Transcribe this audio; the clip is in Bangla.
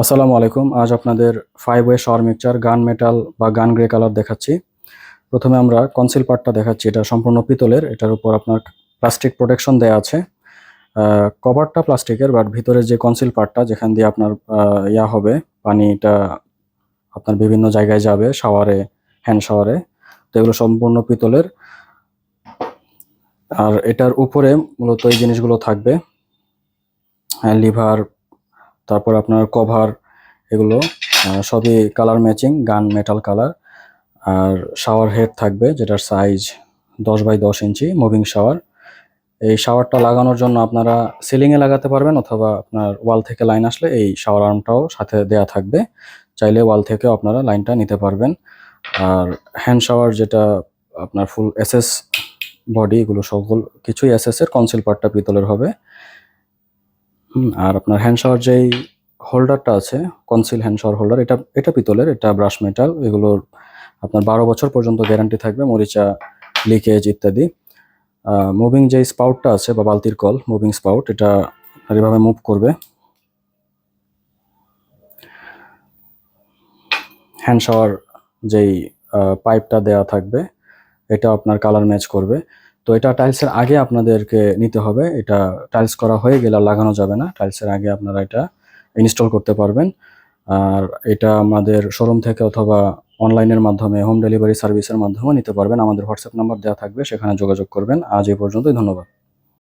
আসসালামু আলাইকুম। আজ আপনাদের five way shower mixture gun metal বা গান গ্রে কালার দেখাচ্ছি। প্রথমে আমরা কনসিল পার্টটা দেখাচ্ছি। এটা সম্পূর্ণ পিতলের। এটার উপর আপনার প্লাস্টিক প্রোটেকশন দেয়া আছে। কভারটা প্লাস্টিকের বাট ভিতরে যে কনসিল পার্টটা যেখান দিয়ে আপনার ইয়া হবে, পানিটা আপনার বিভিন্ন জায়গায় যাবে শাওয়ারে হ্যান্ড শাওয়ারে তো এগুলো সম্পূর্ণ পিতলের। আর এটার উপরে মূলত এই জিনিসগুলো থাকবে। লিভার তারপর আপনার কভার এগুলো সবই colour matching gun metal colour আর শাওয়ার হেড থাকবে যেটার সাইজ দশ বাই দশ ইঞ্চি মুভিং শাওয়ার এই শাওয়ারটা লাগানোর জন্য আপনারা সিলিংয়ে লাগাতে পারবেন অথবা আপনার ওয়াল থেকে লাইন আসলে এই শাওয়ার আর্মটাও সাথে দেয়া থাকবে। চাইলে ওয়াল থেকেও আপনারা লাইনটা নিতে পারবেন। আর হ্যান্ড শাওয়ার যেটা আপনার ফুল এসএস বডি এগুলো সকল কিছুই এসএস এর কনসিল পার্টটা পিতলের হবে। আর আপনার হ্যান্ড শাওয়ার যেই হোল্ডারটা আছে কনসিল হ্যান্ড শাওয়ার হোল্ডার এটা এটা পিতলের, এটা ব্রাশ মেটাল এগুলোর আপনার বারো বছর পর্যন্ত গ্যারান্টি থাকবে, মরিচা লিকেজ ইত্যাদি। মুভিং যে স্পাউটটা আছে বা বালতির কল মুভিং স্পাউট এটা এভাবে মুভ করবে। হ্যান্ড শাওয়ার যেই পাইপটা দেয়া থাকবে, এটা আপনার কালার ম্যাচ করবে। তো এটা টাইলসের আগে আপনাদেরকে নিতে হবে। এটা টাইলস করা হয়ে গেলে লাগানো যাবে না। টাইলসের আগে আপনারা এটা ইনস্টল করতে পারবেন। আর এটা আমাদের শোরুম থেকে অথবা অনলাইনের মাধ্যমে হোম ডেলিভারি সার্ভিসের মাধ্যমে নিতে পারবেন। আমাদের হোয়াটসঅ্যাপ নাম্বার দেওয়া থাকবে, সেখানে যোগাযোগ করবেন। আজ এই পর্যন্তই, ধন্যবাদ।